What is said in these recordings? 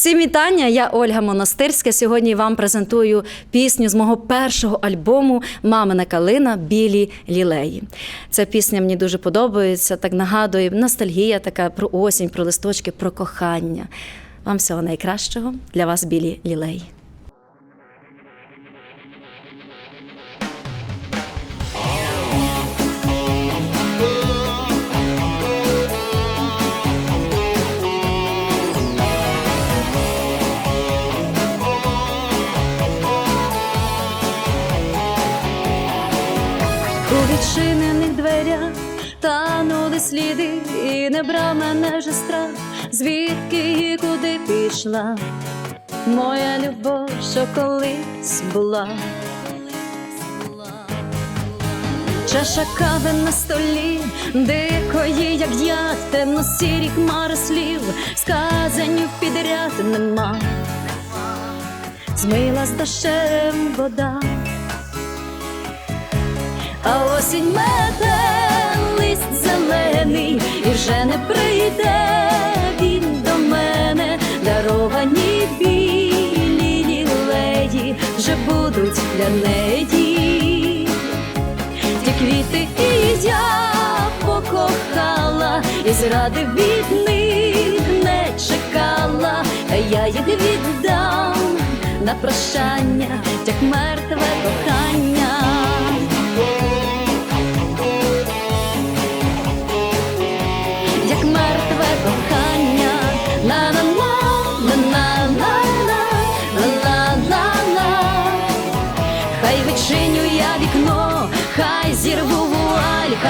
Всім вітання! Я Ольга Монастирська. Сьогодні вам презентую пісню з мого першого альбому Мамина калина Білі лілеї. Ця пісня мені дуже подобається, так нагадує ностальгія така про осінь, про листочки, про кохання. Вам всього найкращого для вас білі лілеї. Відчинених дверях танули сліди, і не брав мене вже страх, звідки і куди пішла. Моя любов, що колись була. Чаша кави на столі, дикої, як яд, темно-сірі хмари слів, сказанів підряд нема. Змила з дощем вода. Осінь мете лист зелений, і вже не прийде він до мене, даровані білі лілеї вже будуть для неї. Ті квіти і я покохала, і зради від них не чекала, та я їх віддам на прощання, як мертве кохання.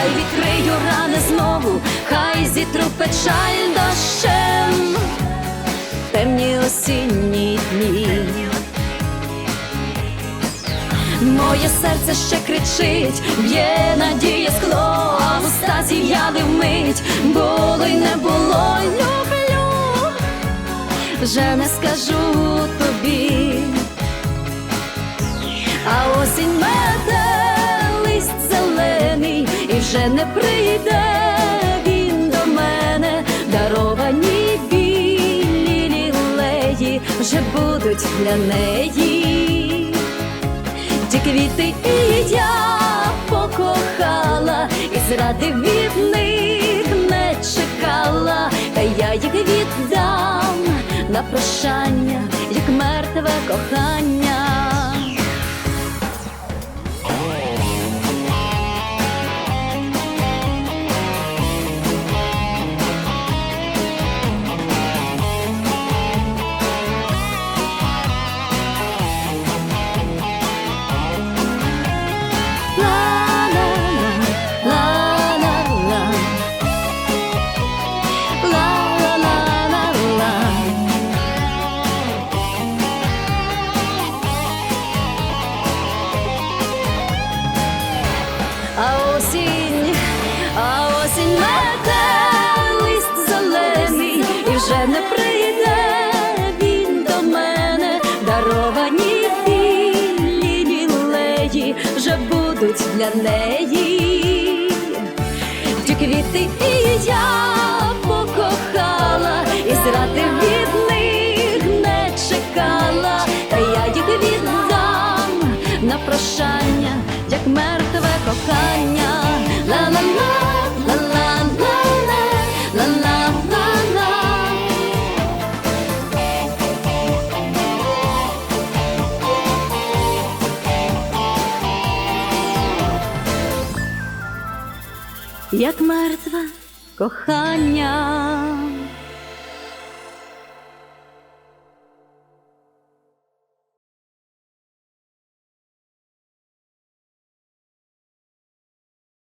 Хай відкрию рани знову, хай зітру печаль дощем, темні осінні дні. Моє серце ще кричить, б'є надія скло, а уста зів'яли вмить, було й не було, люблю, вже не скажу тобі, а осінь мете не прийде він до мене, даровані білі лілеї вже будуть для неї. Ті квіти і я покохала, і зради від них не чекала, та я їх віддам на прощання, як мертве кохання. Вже не прийде він до мене, даровані білі лілеї вже будуть для неї. Ті квіти і я покохала, і зради від них не чекала, та я їх віддам на прощання, як мертве кохання. Ла-ла-ла, як мертве кохання.